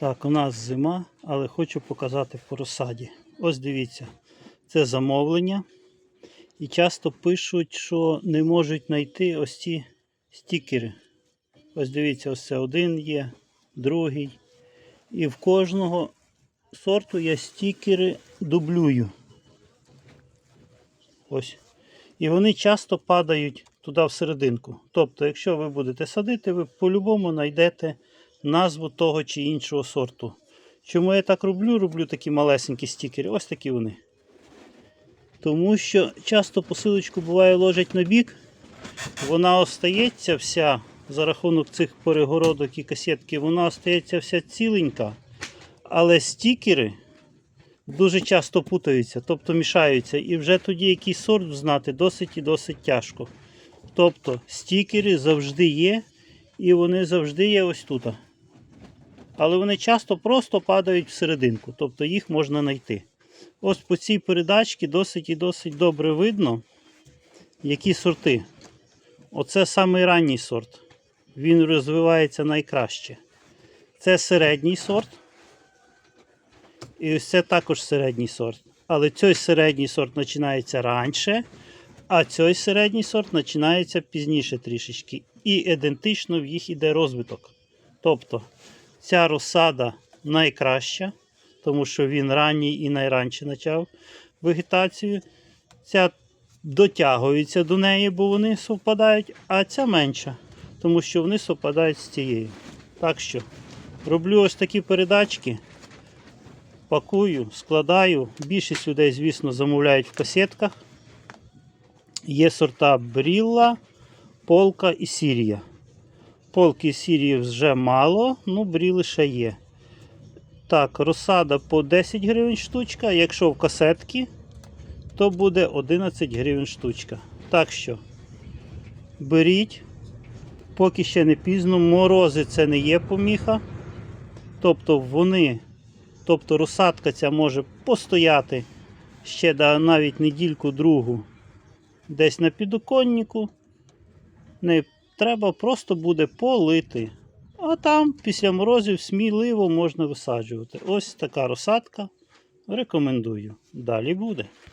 Так, у нас зима, але хочу показати по розсаді. Ось дивіться, це замовлення. І часто пишуть, що не можуть знайти ось ці стікери. Ось дивіться, ось це один є, другий. І в кожного сорту я стікери дублюю. Ось. І вони часто падають туди всерединку. Тобто, якщо ви будете садити, ви по-любому знайдете назву того чи іншого сорту. Чому я так роблю? Роблю такі малесенькі стікери. Ось такі вони. Тому що часто посилочку буває ложать на бік, вона остається вся за рахунок цих перегородок і касетки, вона остається вся ціленька. Але стікери дуже часто путаються, тобто мішаються. І вже тоді який сорт знати досить і досить тяжко. Тобто стікери завжди є, і вони завжди є ось тут. Але вони часто просто падають всерединку, тобто їх можна знайти. Ось по цій передачці досить і досить добре видно, які сорти. Оце самий ранній сорт. Він розвивається найкраще. Це середній сорт. І ось це також середній сорт. Але цей середній сорт починається раніше, а цей середній сорт починається пізніше трішечки. І ідентично в їх іде розвиток. Тобто ця розсада найкраща, тому що він ранній і найранше почав вегетацію. Ця дотягується до неї, бо вони совпадають, а ця менша, тому що вони совпадають з цією. Так що роблю ось такі передачки, пакую, складаю. Більшість людей, звісно, замовляють в касетках. Є сорта Брілла, Полка і Сірія. Полки і Сірії вже мало, ну бріли ще є. Так, розсада по 10 гривень штучка. Якщо в касетки, то буде 11 гривень штучка. Так що беріть, поки ще не пізно. Морози це не є поміха. Тобто вони, тобто розсадка ця може постояти ще навіть недільку другу десь на підоконнику. Не треба просто буде полити. А там після морозів сміливо можна висаджувати. Ось така розсадка. Рекомендую. Далі буде.